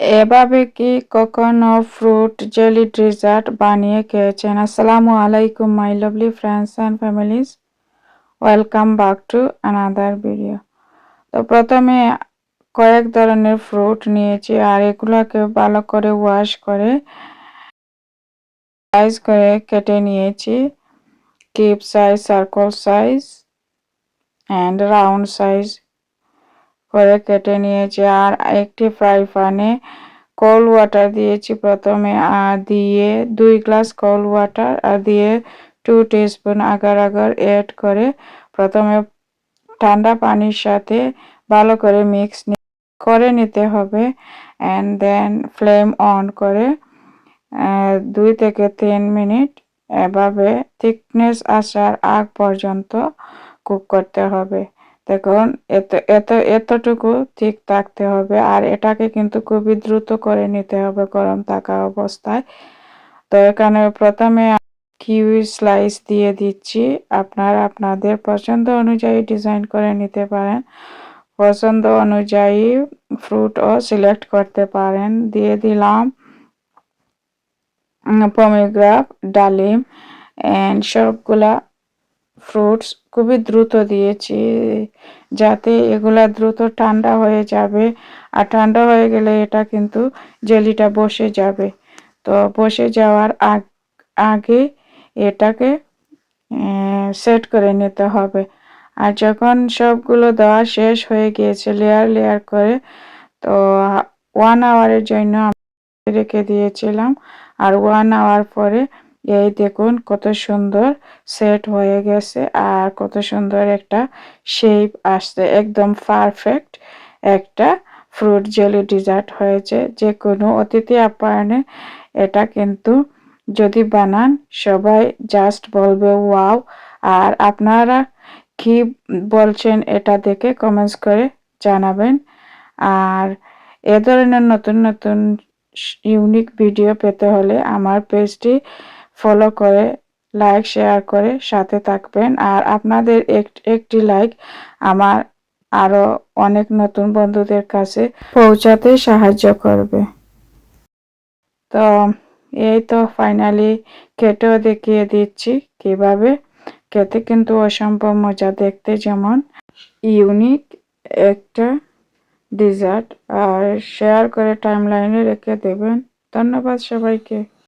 এভাবে কি কখনো ফ্রুট জেলি ডেজার্ট বানিয়ে খেয়েছেন? আসসালামু আলাইকুম my lovely friends and families welcome back to another video তো প্রথমে কয়েক ধরনের ফ্রুট নিয়েছি আর এগুলোকে ভালো করে ওয়াশ করে সাইজ করে কেটে নিয়েছি। Keep size circle size and round size করে কেটে নিয়েছি। আর একটি ফ্রাই প্যানে কোল্ড ওয়াটার দিয়েছি প্রথমে আর দিয়ে দুই গ্লাস কোল্ড ওয়াটার আর দিয়ে two teaspoon agar agar add করে প্রথমে ঠান্ডা পানির সাথে ভালো করে মিক্স করে নিতে হবে। অ্যান্ড দেন ফ্লেম অন করে দুই থেকে তিন মিনিট এভাবে থিকনেস আসার আগ পর্যন্ত কুক করতে হবে। দেখুন, এত এত, এতটুকু ঠিক থাকতে হবে। আর এটাকে কিন্তু খুবই দ্রুত করে নিতে হবে গরম থাকা অবস্থায়। তো এখানে প্রথমে কিউই স্লাইস দিয়ে দিচ্ছি। আপনারা আপনাদের পছন্দ অনুযায়ী ডিজাইন করে নিতে পারেন। পছন্দ অনুযায়ী ফ্রুটও সিলেক্ট করতে পারেন। দিয়ে দিলাম পমিগ্রাফ ডালিম, অ্যান্ড সবগুলা ফ্রুটস খুবই দ্রুত দিয়েছি, যাতে এগুলা দ্রুত ঠান্ডা হয়ে যাবে। আর ঠান্ডা হয়ে গেলে এটা কিন্তু জেলিটা বসে যাবে। তো বসে যাওয়ার আগে এটাকে সেট করে নিতে হবে। আর যখন সবগুলো দেওয়া শেষ হয়ে গিয়েছে লেয়ার লেয়ার করে, তো ওয়ান আওয়ারের জন্য রেখে দিয়েছিলাম। আর ওয়ান আওয়ার পরে এই দেখুন কত সুন্দর সেট হয়ে গেছে আর কত সুন্দর একটা শেপ আসছে। একদম পারফেক্ট একটা ফ্রুট জেলি ডিজার্ট হয়েছে। যে কোনো অতিথি আপ্যায়নে এটা কিন্তু যদি বানান, সবাই জাস্ট বলবে, ওয়াও। আর আপনারা কি বলছেন এটা দেখে কমেন্টস করে জানাবেন। আর এ ধরনের নতুন নতুন ইউনিক ভিডিও পেতে হলে আমার পেজটি ফলো করে লাইক শেয়ার করে সাথে থাকবেন। আর আপনাদের একটি লাইক আমার আরও অনেক নতুন বন্ধুদের কাছে পৌঁছাতে সাহায্য করবে। তো এই তো ফাইনালি কেটেও দেখিয়ে দিচ্ছি কীভাবে। খেতে কিন্তু অসম্ভব মজা দেখতে যেমন ইউনিক একটা ডিজার্ট আর শেয়ার করে টাইম লাইনে রেখে দেবেন। ধন্যবাদ সবাইকে।